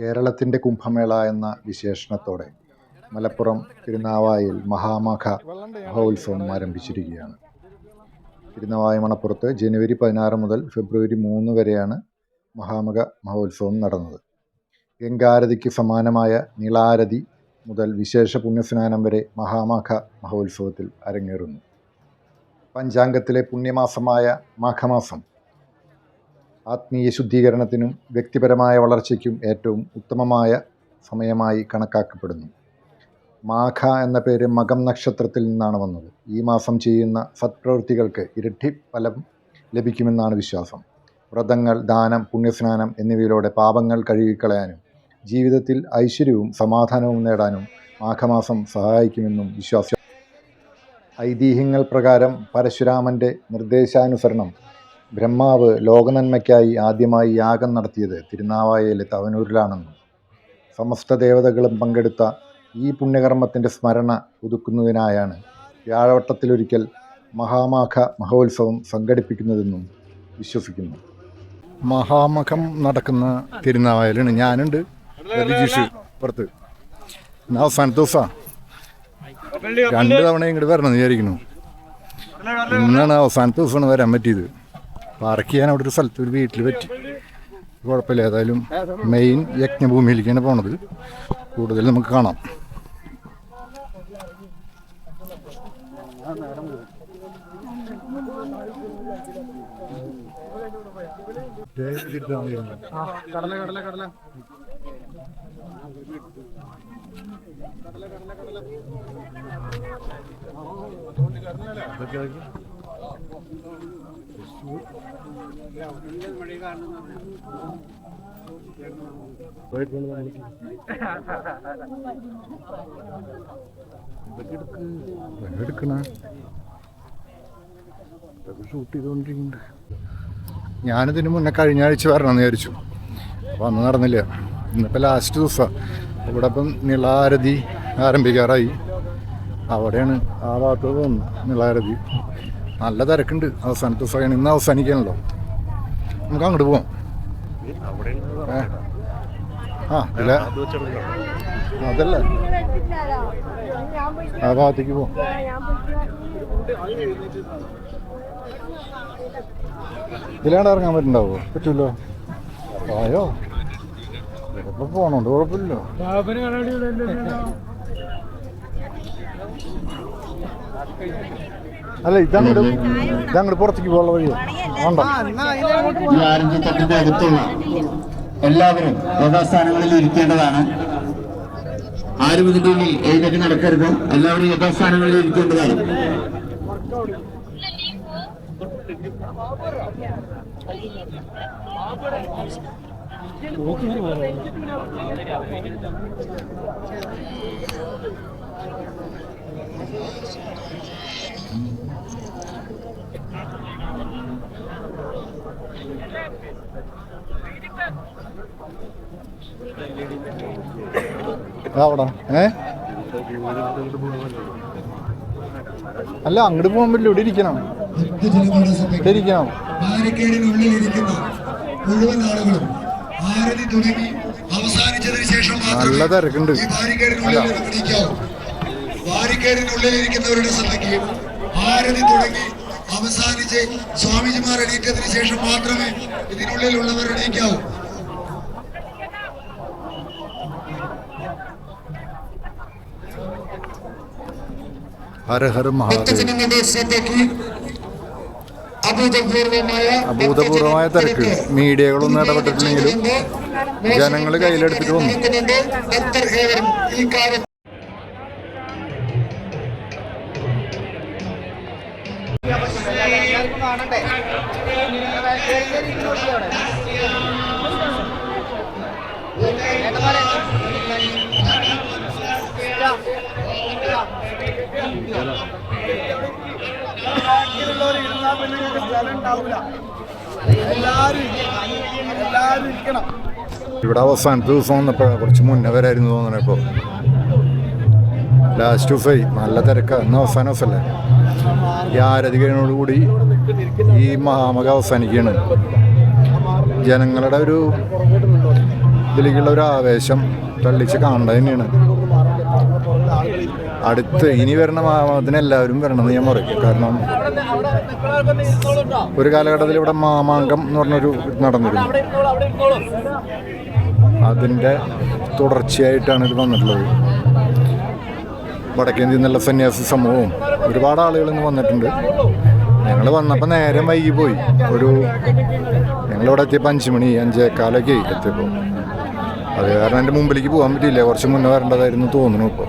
കേരളത്തിന്റെ കുംഭമേള എന്ന വിശേഷണത്തോടെ മലപ്പുറം തിരുനാവായിൽ മഹാമഖ മഹോത്സവം ആരംഭിച്ചിരിക്കുകയാണ്. തിരുനാവായ മണപ്പുറത്ത് ജനുവരി പതിനാറ് മുതൽ ഫെബ്രുവരി മൂന്ന് വരെയാണ് മഹാമഖ മഹോത്സവം നടന്നത്. ഗംഗാരതിക്ക് സമാനമായ നീളാരതി മുതൽ വിശേഷ പുണ്യസ്നാനം വരെ മഹാമഖ മഹോത്സവത്തിൽ അരങ്ങേറുന്നു. പഞ്ചാംഗത്തിലെ പുണ്യമാസമായ മാഘമാസം ആത്മീയ ശുദ്ധീകരണത്തിനും വ്യക്തിപരമായ വളർച്ചയ്ക്കും ഏറ്റവും ഉത്തമമായ സമയമായി കണക്കാക്കപ്പെടുന്നു. മാഘ എന്ന പേര് മകം നക്ഷത്രത്തിൽ നിന്നാണ് വന്നത്. ഈ മാസം ചെയ്യുന്ന സത്പ്രവൃത്തികൾക്ക് ഇരട്ടി ഫലം ലഭിക്കുമെന്നാണ് വിശ്വാസം. വ്രതങ്ങൾ ദാനം പുണ്യസ്നാനം എന്നിവയിലൂടെ പാപങ്ങൾ കഴുകിക്കളയാനും ജീവിതത്തിൽ ഐശ്വര്യവും സമാധാനവും നേടാനും മാഘമാസം സഹായിക്കുമെന്നും വിശ്വാസം ഐതിഹ്യങ്ങൾ പ്രകാരം പരശുരാമന്റെ നിർദ്ദേശാനുസരണം ബ്രഹ്മാവ് ലോകനന്മയ്ക്കായി ആദ്യമായി യാഗം നടത്തിയത് തിരുനാവായയിലെ തവനൂരിലാണെന്നും സമസ്ത ദേവതകളും പങ്കെടുത്ത ഈ പുണ്യകർമ്മത്തിന്റെ സ്മരണ പുതുക്കുന്നതിനായാണ് വ്യാഴവട്ടത്തിലൊരിക്കൽ മഹാമാഘ മഹോത്സവം സംഘടിപ്പിക്കുന്നതെന്നും വിശ്വസിക്കുന്നു. മഹാമഖം നടക്കുന്ന തിരുനാവായലാണ് ഞാനുണ്ട്. രജിഷ് പുറത്ത്. ഇന്ന് അവസാനത്തെ ദിവസമാണ് രണ്ട് തവണ ഇങ്ങോട്ട് വരണം എന്ന് വിചാരിക്കുന്നു. ഇന്നാണ് അവസാനത്തെ ദിവസമാണ് വരാൻ പറ്റിയത്. പാർക്ക് ചെയ്യാൻ അവിടെ ഒരു സ്ഥലത്ത് ഒരു വീട്ടിൽ പറ്റി. കുഴപ്പമില്ല ഏതായാലും മെയിൻ യജ്ഞഭൂമിയിലേക്കാണ് പോണത്. കൂടുതൽ നമുക്ക് കാണാം. കടല കടല കടല. എടുക്കണ ഷൂട്ട് ഞാനിതിന് മുന്നേ കഴിഞ്ഞ ആഴ്ച വരണമെന്ന് വിചാരിച്ചു. അപ്പോൾ അന്ന് നടന്നില്ല. ഇന്നിപ്പോൾ ലാസ്റ്റ് ദിവസം. ഇവിടെ ഇപ്പം നിളാരതി ആരംഭിക്കാറായി. അവിടെയാണ് ആ ഭാഗത്ത് തോന്നുന്നു നിളാരതി നല്ല തിരക്കുണ്ട്. അവസാനത്തെ സഹായം ഇന്ന് അവസാനിക്കാണല്ലോ. നമുക്ക് അങ്ങോട്ട് പോവാം? ആ ഇല്ല അതല്ല. ആ ഭാഗത്തേക്ക് പോവാം. ഇതിലാണ്ട് ഇറങ്ങാൻ പറ്റുണ്ടാവോ പറ്റൂല്ലോ ആയോ? ഇപ്പൊ പോണോണ്ട് കുഴപ്പമില്ലല്ലോ. Thank കടകളിലല്ലോ അല്ല ഇതങ്ങോട്ട് ഇതങ്ങോട്ട് പുറത്തേക്ക് പോകുന്ന വഴിയോ. ഉണ്ടോ ഈ ആരഞ്ച് തട്ടിന്റെ അകത്തുള്ള എല്ലാവരും യഥാസ്ഥാനങ്ങളിൽ ഇരിക്കേണ്ടതാണ്. ആരും ഇതിന്റെ ഉള്ളിൽ എഴുന്നേറ്റ് നടക്കരുത്. എല്ലാവരും യഥാസ്ഥാനങ്ങളിൽ ഇരിക്കേണ്ടതാണ്. അല്ല അങ്ങോട്ട് പോകാൻ പറ്റില്ല ഇവിടെ ഇരിക്കണം. ഇവിടെ ഇരിക്കണം. ബാരിക്കേഡിനുള്ളിലിരിക്കുന്ന മുഴുവൻ ആളുകളും ആരതി തുടങ്ങി അവസാനിച്ചതിന് ശേഷം നല്ല മാത്രമേ തിരക്കുണ്ട്. ഈ ബാരിക്കേഡിനുള്ളിൽ ശ്രദ്ധയ്ക്ക് ആരതി തുടങ്ങി അവസാനിച്ച് സ്വാമിജിമാർ എണീറ്റതിന് ശേഷം മാത്രമേ ഇതിനുള്ളിലുള്ളവർ എണീക്കാവൂ. ഹര ഹര മഹാദേവ് അഭൂതപൂർവമായ അഭൂതപൂർവമായ തിരക്ക്. മീഡിയകളൊന്നും ഇടപെട്ടിട്ടില്ലെങ്കിലും ജനങ്ങൾ കയ്യിലെടുത്തിട്ട് വന്നു. ഭക്തർ എല്ലാവരും എല്ലാവരും ഇരിക്കണം. ഇവിടെ അവസാനത്തെ ദിവസം വന്നപ്പോഴാണ് കുറച്ച് മുന്നേ വരായിരുന്നു തോന്നണേ ഇപ്പോൾ. ലാസ്റ്റ് ദിവസമായി നല്ല തിരക്കാണ് ഇന്ന് അവസാന ദിവസമല്ലേ ഈ ആരതി ഈ മഹാമക അവസാനിക്കുകയാണ്. ജനങ്ങളുടെ ഒരു ഇതിലേക്കുള്ള ഒരു ആവേശം തള്ളിച്ച് കാണേണ്ടത് തന്നെയാണ്. അടുത്ത് ഇനി വരുന്ന മഹാമകത്തിന് എല്ലാവരും വരണമെന്ന് ഞാൻ പറയും. കാരണം ഒരു കാലഘട്ടത്തിൽ ഇവിടെ മാമാങ്കം എന്ന് പറഞ്ഞൊരു നടന്നിരുന്നു. അതിന്റെ തുടർച്ചയായിട്ടാണ് ഇത് വന്നിട്ടുള്ളത്. വടക്കേന്ത്യയിൽ നിന്നുള്ള സന്യാസി സമൂഹവും ഒരുപാട് ആളുകൾ ഇന്ന് വന്നിട്ടുണ്ട്. ഞങ്ങൾ വന്നപ്പോൾ നേരം വൈകി പോയി ഒരു ഞങ്ങളിവിടെ എത്തിയപ്പോൾ അഞ്ച് മണി അഞ്ചേക്കാലൊക്കെ എത്തിയപ്പോൾ. അത് കാരണം എന്റെ മുമ്പിലേക്ക് പോകാൻ പറ്റിയില്ല. കുറച്ച് മുന്നേ വരേണ്ടതായിരുന്നു തോന്നുന്നു ഇപ്പോൾ.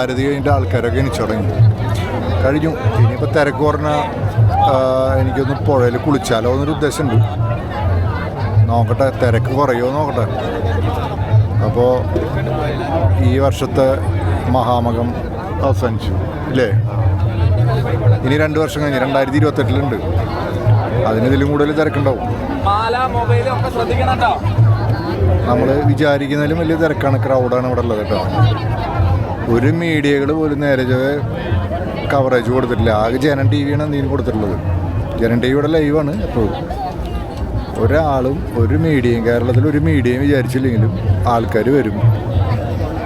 കഴിഞ്ഞിട്ട് ആൾക്കാരൊക്കെ എനിക്ക് തുടങ്ങി കഴിഞ്ഞു. ഇനിയിപ്പോൾ തിരക്ക് പറഞ്ഞാൽ എനിക്കൊന്ന് പുഴയിൽ കുളിച്ചാലോ എന്നൊരു ഉദ്ദേശമുണ്ട്. നോക്കട്ടെ തിരക്ക് കുറയോ നോക്കട്ടെ. അപ്പോൾ ഈ വർഷത്തെ മഹാമകം അവസാനിച്ചു ഇല്ലേ? ഇനി രണ്ട് വർഷം കഴിഞ്ഞ് രണ്ടായിരത്തി ഇരുപത്തെട്ടിലുണ്ട്. അതിനിതിലും കൂടുതൽ തിരക്കുണ്ടാവും. നമ്മൾ വിചാരിക്കുന്നതിലും വലിയ തിരക്കാണ് ക്രൗഡാണ് ഇവിടെ ഉള്ളത് കേട്ടോ. ഒരു മീഡിയകൾ പോലും നേരെ കവറേജ് കൊടുത്തിട്ടില്ല. ആകെ ജനൻ ടി വിയാണ് എന്തെങ്കിലും കൊടുത്തിട്ടുള്ളത്. ജനൻ ടി വിയുടെ ലൈവാണ് എപ്പോഴും. ഒരാളും ഒരു മീഡിയയും കേരളത്തിൽ ഒരു മീഡിയയും വിചാരിച്ചില്ലെങ്കിലും ആൾക്കാർ വരും.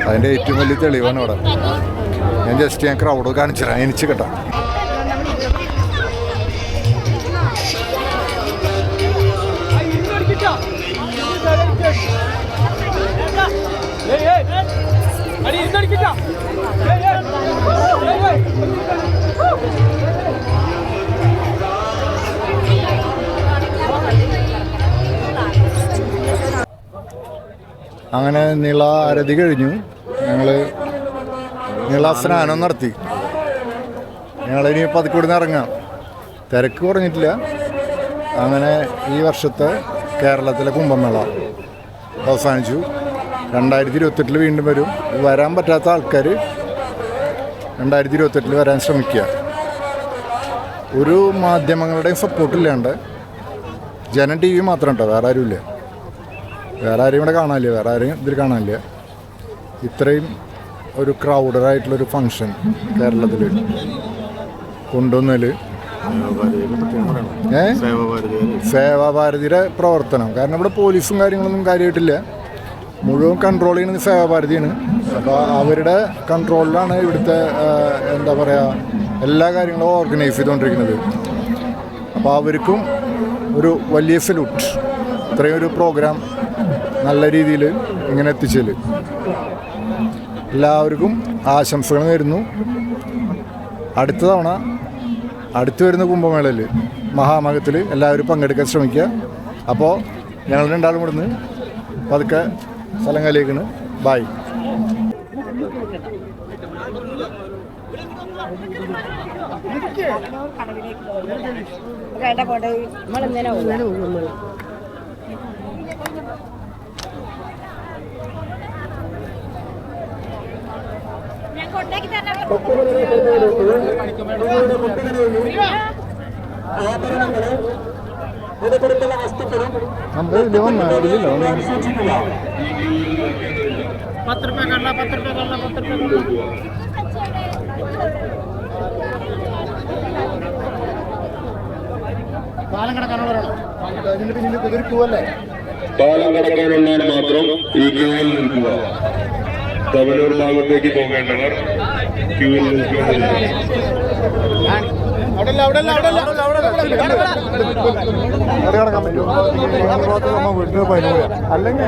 അതിന്റെ ഏറ്റവും വലിയ തെളിവാണ് ഇവിടെ ഞാൻ ജസ്റ്റ് ഞാൻ ക്രൗഡ് കാണിച്ചു എനിച്ച് കേട്ടോ. അങ്ങനെ നിള അരതി കഴിഞ്ഞു. ഞങ്ങൾ നിള സ്നാനം നടത്തി. ഞങ്ങളിനി പതുക്കെ ഇവിടുന്ന് ഇറങ്ങാം. തിരക്ക് കുറഞ്ഞിട്ടില്ല. അങ്ങനെ ഈ വർഷത്തെ കേരളത്തിലെ കുംഭമേള അവസാനിച്ചു. രണ്ടായിരത്തി ഇരുപത്തെട്ടിൽ വീണ്ടും വരും. വരാൻ പറ്റാത്ത ആൾക്കാർ രണ്ടായിരത്തി ഇരുപത്തെട്ടിൽ വരാൻ ശ്രമിക്കുക. ഒരു മാധ്യമങ്ങളുടെയും സപ്പോർട്ടില്ലാണ്ട് ജനം ടി വി മാത്രം കേട്ടോ വേറെ ആരുമില്ല. വേറെ ആരെയും ഇവിടെ കാണാനില്ല. വേറെ ആരെയും ഇതിൽ കാണാനില്ല. ഇത്രയും ഒരു ക്രൗഡഡായിട്ടുള്ളൊരു ഫങ്ഷൻ കേരളത്തിൽ കൊണ്ടുവന്നതിൽ ഏ സേവാഭാരതിയുടെ പ്രവർത്തനം. കാരണം ഇവിടെ പോലീസും കാര്യങ്ങളൊന്നും കാര്യമായിട്ടില്ല. മുഴുവൻ കൺട്രോൾ ചെയ്യുന്നത് സേവാഭാരതിയാണ്. അപ്പോൾ അവരുടെ കൺട്രോളിലാണ് ഇവിടുത്തെ എന്താ പറയുക എല്ലാ കാര്യങ്ങളും ഓർഗനൈസ് ചെയ്തുകൊണ്ടിരിക്കുന്നത്. അപ്പോൾ അവർക്കും ഒരു വലിയ സല്യൂട്ട് ഇത്രയും ഒരു പ്രോഗ്രാം നല്ല രീതിയിൽ ഇങ്ങനെ എത്തിച്ചതിൽ എല്ലാവർക്കും ആശംസകൾ നേരുന്നു. അടുത്ത തവണ അടുത്തു വരുന്ന കുംഭമേളയിൽ മഹാമകത്തിൽ എല്ലാവരും പങ്കെടുക്കാൻ ശ്രമിക്കുക. അപ്പോൾ ഞങ്ങൾ രണ്ടാളും ഇവിടുന്ന് പതുക്കെ സ്ഥലം കാലിയേക്കാണ് ബായ് വേണ്ട പോട്ടെ നമ്മളിങ്ങനെ പോകും കൊണ്ടാക്കി തന്നെ നമ്മൾ ഇതിൽ വന്ന ഇതിലില്ല പത്ത് റുപ്യ കള്ള പത്ത് റുപ്യ കള്ള പത്ത് കള്ള പാലം കിടക്കാനുള്ളവരാണോ അതിന്റെ പിന്നിൽ കുതിരി പോവല്ലേ പാലം കടക്കാനുള്ളവർ മാത്രം ഈ ക്യൂവിൽ നിൽക്കുക തവനൂർ ഭാഗത്തേക്ക് പോകേണ്ടവർ ക്യൂവിൽ മറികടക്കാൻ പറ്റുമോ അല്ലെങ്കിൽ